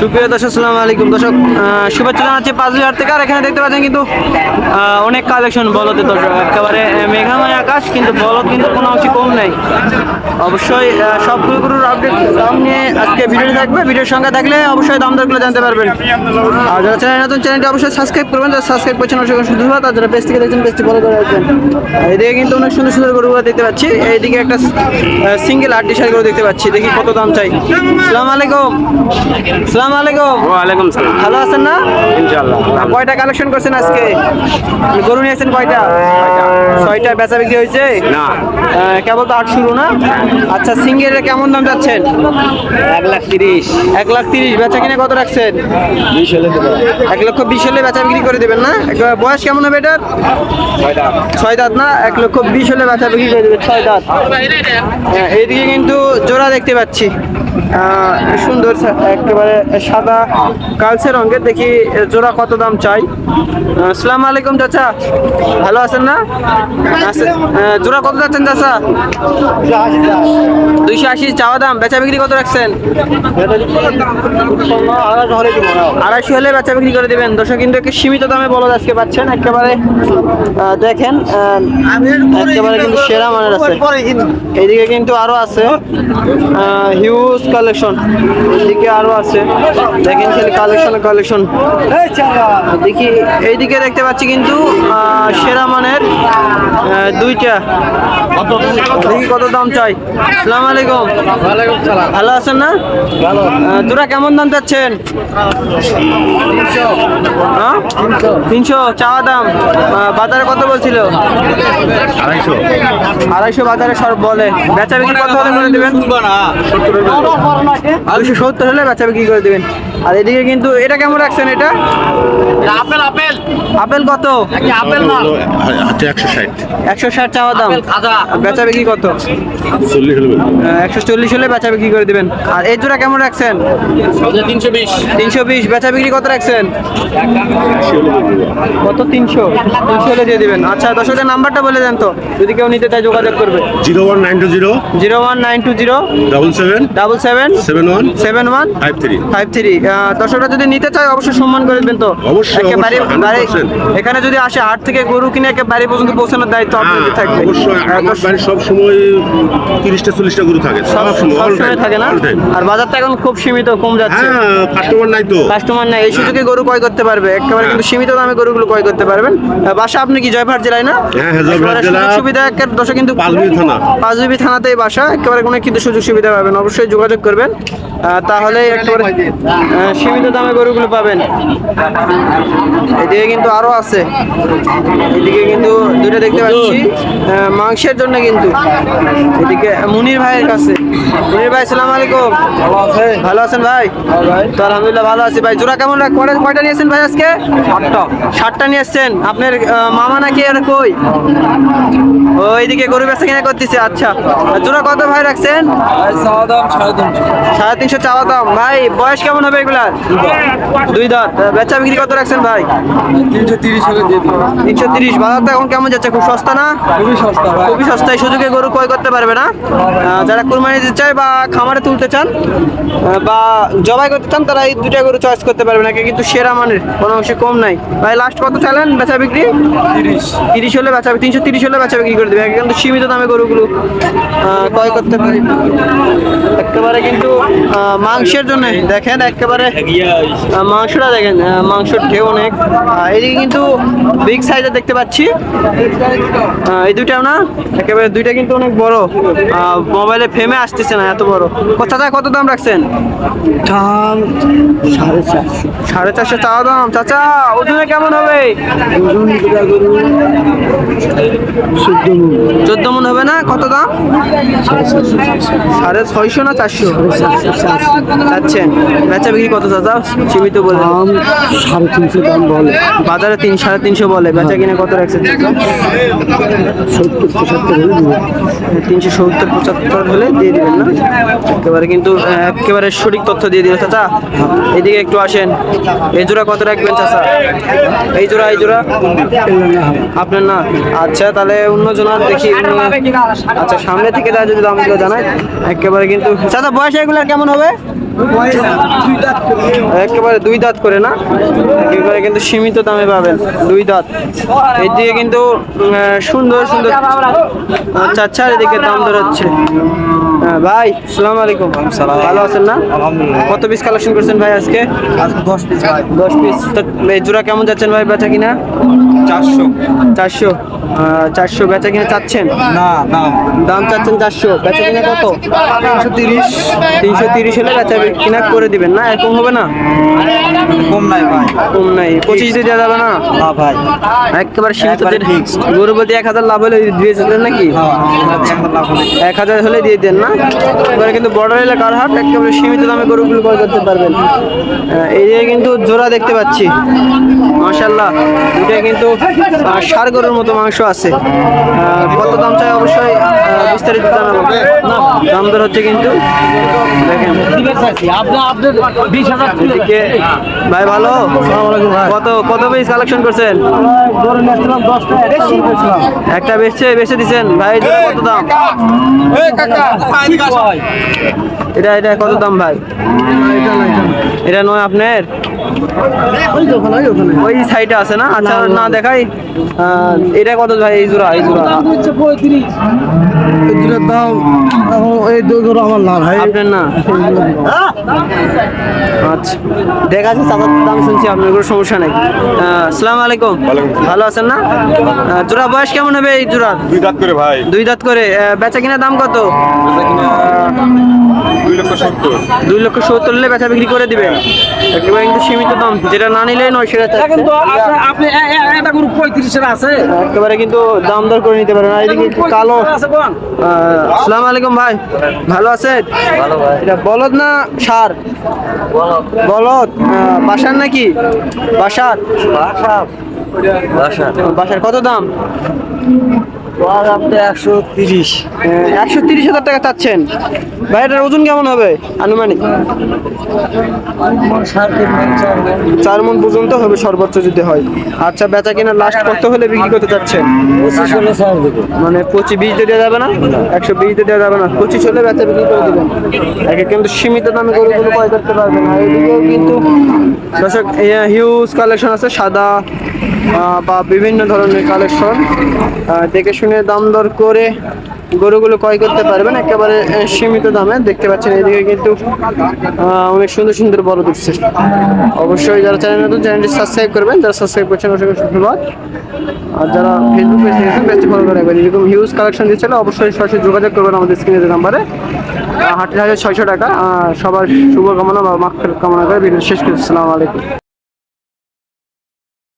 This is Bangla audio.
সুপ্রিয় দর্শক, আসসালামু আলাইকুম। দর্শক শুভেচ্ছা জানাচ্ছি পাঁচ হাজার থেকে। আর এখানে দেখতে পাচ্ছেন কিন্তু অনেক কালেকশন বলতে দর্শক একেবারে মেঘাময় আকাশ, কিন্তু বলদ কিন্তু কোনো অংশে কম নেই। অবশ্যই সব গরুর আপডেট দাম নিয়ে আজকে ভিডিও থাকবে। ভিডিওর সঙ্গে থাকলে অবশ্যই দাম দরগুলো জানতে পারবেন। আর যারা চ্যানেল নতুন চ্যানেলটি অবশ্যই সাবস্ক্রাইব করবেন, যারা সাবস্ক্রাইব করছেন, অবশ্যই শুধু আর যারা পেজ থেকে দেখছেন পেজটি ফলো করে রাখবেন। এদিকে কিন্তু অনেক সুন্দর সুন্দর গরুগুলো দেখতে পাচ্ছি। এইদিকে একটা সিঙ্গেল আটটি শাড়ি গরু দেখতে পাচ্ছি। দেখি কত দাম চাই। সালাম আলাইকুম। সালাম আলাইকুম। ওয়ালাইকুম সালাম। ভালো আছেন না? ইনশাআল্লাহ কয়টা কালেকশন করছেন আজকে? গরু নিয়েছেন কয়টা? ছয়টা। বেচা বিক্রি হয়েছে? না। কেবল তো আট শুরু না? আচ্ছা সিঙ্গেল কেমন দাম যাচ্ছেন? এক লাখ তিরিশ। এক লাখ তিরিশ। বেচা কিনে কত রাখছেন? বিশ হলে এক লক্ষ বিশ হলে বেচা বিক্রি করে দেবেন না? বয়স কেমন হবে এটার? ছয় দাঁত। না? এক লক্ষ বিশ হলে বেচা বিক্রি করে দেবে ছয় দাঁত। হ্যাঁ, এইদিকে কিন্তু জোড়া দেখতে পাচ্ছি। সুন্দর একেবারে সাদা কালচে রঙের দেখি জোড়া কত দাম চাই। আসসালামু আলাইকুম চাচা। ভালো আছেন না? আছে- জোড়া কত যাচ্ছেন চাচা? দুইশো আশি চাওয়া দাম, বেচা বিক্রি কত রাখছেন? আড়াইশো হলে বেচা বিক্রি করে দেবেন। দর্শক কিন্তু একটু সীমিত দামে বলো আজকে পাচ্ছেন। একেবারে দেখেন একেবারে কিন্তু সেরা মানের আছে। এইদিকে কিন্তু আরও আছে হিউজ কালেকশন এইদিকে আরও আছে। দেখেন খালি কালেকশন কালেকশন দেখি এইদিকে দেখতে পাচ্ছি কিন্তু আহ, সেরা মানের আহ, দুইটা। দেখি কত দাম চাই। সালাম আলাইকুম। ভালো আছেন না? ভালো। তোরা কেমন দাম চাচ্ছেন? হ্যাঁ? তিনশো। চাওয়া দাম। আহ, বাজারে কত বলছিল? আড়াইশো। আড়াইশো বাজারে সব বলে। বেচা বিক্রি কত হলে করে দেবেন? দুশো সত্তর হলে বেচা বিক্রি করে দেবেন। আর এদিকে কিন্তু এটা কেমন রাখছেন এটা? Apple apple. আপেল কত? আপেল না? একশো ষাট। একশো ষাট চাওয়া দাম। বেচা বিক্রি কত? চল্লিশ হলে একশো চল্লিশ হলে বেচা বিক্রি করে দেবেন। আর এই জোড়া কেমন রাখছেন? তিনশো বিশ। তিনশো বিশ। বেচা বিক্রি কত রাখছেন? কত? তিনশো। তিনশো হলে দিয়ে দেবেন। আচ্ছা দর্শকের নাম্বারটা বলে দেন তো। যদি কেউ নিতে চায় যোগাযোগ করবে। Zero one nine two zero. Zero one nine two zero. Double seven. Double seven seven one seven one five three five three দর্শকরা যদি নিতে চায় অবশ্যই সম্মান করে দেবেন তো। অবশ্যই, একেবারে বাড়ি এখানে যদি আসে হাট থেকে গরু কিনে বাড়ি পর্যন্ত পৌঁছানোর দায়িত্ব আপনাদের থাকবে। হ্যাঁ, অবশ্যই আমার দর্শক- সব সময় তিরিশটা চল্লিশটা গরু থাকে। সব সময় থাকে না। আর বাজারটা এখন খুব সীমিত কম যাচ্ছে। হ্যাঁ কাস্টমার নাই তো। কাস্টমার নাই। এই সুযোগে গরু ক্রয় করতে পারবে। একেবারে কিন্তু সীমিত দামে গরুগুলো ক্রয় করতে পারবেন। বাসা আপনি কি জয়পুরহাট জেলায় না? হ্যাঁ, হ্যাঁ, জেলা। সুবিধা দশে কিন্তু পাঁচবিবি থানা। পাঁচবিবি থানাতেই বাসা। একেবারে কোনো কিন্তু সুযোগ সুবিধা পাবেন। অবশ্যই যোগাযোগ করবেন তাহলে একেবারে সীমিত দামে গরুগুলো পাবেন। এদিকে কিন্তু আরও আছে। এদিকে কিন্তু দুইটা দেখতে পাচ্ছি। মাংসের জন্য কিন্তু। এদিকে মুনির ভাইয়ের কাছে। মুনির ভাই সালাম আলাইকুম। ভালো আছেন ভাই? তো আলহামদুলিল্লাহ ভালো আছি ভাই। জোড়া কেমন রাখ কয়টা নিয়েছেন ভাই আজকে? ষাটটা ষাটটা নিয়ে এসছেন আপনার মামা নাকি আর কই? ওইদিকে গরু বেচা কিনা করতেছে আচ্ছা। জোড়া কত ভাই রাখছেন? সাড়ে তিনশো চাওয়া দাম। ভাই বয়স কেমন হবে এগুলার দুই দাঁত। বেচা বিক্রি কত রাখছেন ভাই? তিনশো তিরিশ হলে দিয়ে তিনশো তিরিশ। বাজার তো এখন কেমন যাচ্ছে? খুব সস্তা না? খুবই সস্তা খুবই সস্তায় সুযোগে গরু ক্রয় করতে পারবে না? যারা কুরবানি দিতে চায় বা খামারে তুলতে চান বা জবাই করতে চান তারা এই দুইটা গরু চয়েস করতে পারবে না কিন্তু সেরা মানের। কোনো অংশে কম নাই। ভাই লাস্ট কত চালেন বেচা বিক্রি? তিরিশ। তিরিশ হলে বেচা তিনশো তিরিশ হলে বেচা বিক্রি করে দেবে। কিন্তু সীমিত দামে গরুগুলো ক্রয় করতে পারি। একেবারে কিন্তু মাংসের জন্য দেখেন একেবারে মাংসটা দেখেন মাংসর ঢেউ অনেক। এদিকে কিন্তু বিগ সাইজের দেখতে পাচ্ছি। এই দুইটাও না? একেবারে দুইটা কিন্তু অনেক বড়। মোবাইলে ফেমে আসতেছে না এত বড়। চাচা কত দাম রাখছেন? দাম সাড়ে চারশো। সাড়ে চারশো চাওয়া দাম। চাচা ওজনে কেমন হবে? চোদ্দ মন। হবে না? কত দাম? সাড়ে ছয়শো না চারশো? চাচ্ছেন বেচা বিক্রি কত চাচা সীমিত বলে। সাড়ে তিনশো দাম বলে। বাজারে তিন সাড়ে তিনশো বলে। বেচা কিনে কত রাখছেন চাচা সত্তর পঁচাত্তর তিনশো সত্তর পঁচাত্তর হলে দিয়ে দিবেন না? একেবারে কিন্তু একেবারে সঠিক তথ্য দিয়ে দিবে চাচা। এদিকে একটু আসেন। এই জোড়া কত রাখবেন চাচা? এই জোড়া এই জোড়া? আপনার না? আচ্ছা তাহলে অন্য জনার দেখি অন্য- আচ্ছা সামনে থেকে তারা যদি দামগুলো জানায় একেবারে কিন্তু চাচা বয়স এগুলার কেমন হবে? একেবারে দুই দাঁত করে না? একেবারে কিন্তু সীমিত দামে পাবেন দুই দাঁত। এর দিকে কিন্তু সুন্দর সুন্দর আচ্ছা আচ্ছা এদিকে দাম দর হচ্ছে হ্যাঁ, ভাই সালাম আলাইকুম। ভালো আছেন না? কত পিস কালেকশন করছেন ভাই আজকে? দশ পিস ভাই। দশ পিস এই জোড়া কেমন যাচ্ছেন ভাই বেচা কিনা? চারশো। চারশো। চারশো বেচা কিনা চাচ্ছেন? না না। দাম চাচ্ছেন চারশো। বেচা কিনা কত? তিনশো তিরিশ। তিনশো তিরিশ হলে বেচা কিনা করে দিবেন না? এরকম হবে না? কম নাই ভাই। কম নাই। পঁচিশ দিয়ে দেওয়া যাবে না? না ভাই। একেবারে সীমিত গরু প্রতি এক হাজার লাভ হলে দিয়ে দিয়েছিলেন নাকি? এক হাজার হলে দিয়ে দেন না? এবারে কিন্তু বর্ডার এলাকার হাট একেবারে সীমিত দামে গরুগুলো ক্রয় করতে পারবেন। এই যে কিন্তু জোড়া দেখতে পাচ্ছি। মাশাল্লাহ দুটাই কিন্তু সার গরুর মতো মাংস আছে। কত দাম চাই অবশ্যই বিস্তারিত জানাব। দাম দর হচ্ছে কিন্তু দেখেন। ভাই, ভালো? কত কত পিস কালেকশন করছেন? একটা বেচছে, বেচে দিচ্ছেন ভাই কত দাম? এটা এটা কত দাম, ভাই? এটা নয় আপনার? ওই সাইডে আছে না? আচ্ছা না দেখাই। এটা কত ভাই? এই জোড়া এই জোড়া। দাম আমার না ভাই। আপনার না? আচ্ছা। দেখা আছে চাচার দাম শুনছি আপনার কোনো সমস্যা নেই। আসসালামু আলাইকুম। ভালো আছেন না? জোড়া বয়স কেমন হবে এই জোড়ার? দুই দাঁত করে ভাই। দুই দাঁত করে। বেচা কিনা দাম কত? দুই লক্ষ সত্তর। দুই লক্ষ সত্তর হলে বেচা বিক্রি করে দিবেন। একেবারে কিন্তু সীমিত দাম। যেটা না নিলে নয় সেটা চাচ্ছে। আপনি এটা কোনো পঁয়ত্রিশের আছে। একেবারে কিন্তু দাম দর করে নিতে পারেন আর এদিকে কালো আছে কোন সালাম আলাইকুম ভাই। ভালো আছেন? ভালো ভাই। এটা বলদ না সার বলদ। বাসার নাকি? বাসার। বাসার। কত দাম? একশো তিরিশ। একশো তিরিশ হাজার টাকা চাচ্ছেন। ভাই এটার ওজন কেমন হবে? আনুমানিক? চার মন। পর্যন্ত হবে সর্বোচ্চ যদি হয়। আচ্ছা বেচা কিনা লাস্ট করতে হলে বিক্রি করতে চাচ্ছেন? মানে পঁচিশ বিশ দিয়ে দেওয়া যাবে না? একশো বিশ দিয়ে দেওয়া যাবে না। পঁচিশ হলে বেচা বিক্রি করে দেবেন। একে কিন্তু সীমিত দামে গরুগুলো ক্রয় করতে পারবেন আর এদিকেও কিন্তু দর্শক হিউজ কালেকশন আছে সাদা বা বিভিন্ন ধরনের কালেকশন দেখে শুনে দাম দর করে গরুগুলো ক্রয় করতে পারবেন, একেবারে সীমিত দামে। দেখতে পাচ্ছেন এদিকে কিন্তু অনেক সুন্দর সুন্দর বড় দিচ্ছে অবশ্যই যারা চ্যানেল নতুন, চ্যানেলটি সাবস্ক্রাইব করবেন। যারা সাবস্ক্রাইব করছেন, অসংখ্য ধন্যবাদ। আর যারা ফেসবুক পেজ দেখেছেন পেজটি ফলো করে রাখবেন। এরকম হিউজ কালেকশন দিচ্ছিল অবশ্যই সরাসরি যোগাযোগ করবেন আমাদের স্ক্রিনে নাম্বারে হাটের হাজার ছয়শো টাকা। সবার শুভকামনা বা মাক্ষের কামনা করে ভিডিও শেষ করছি। আলাইকুম।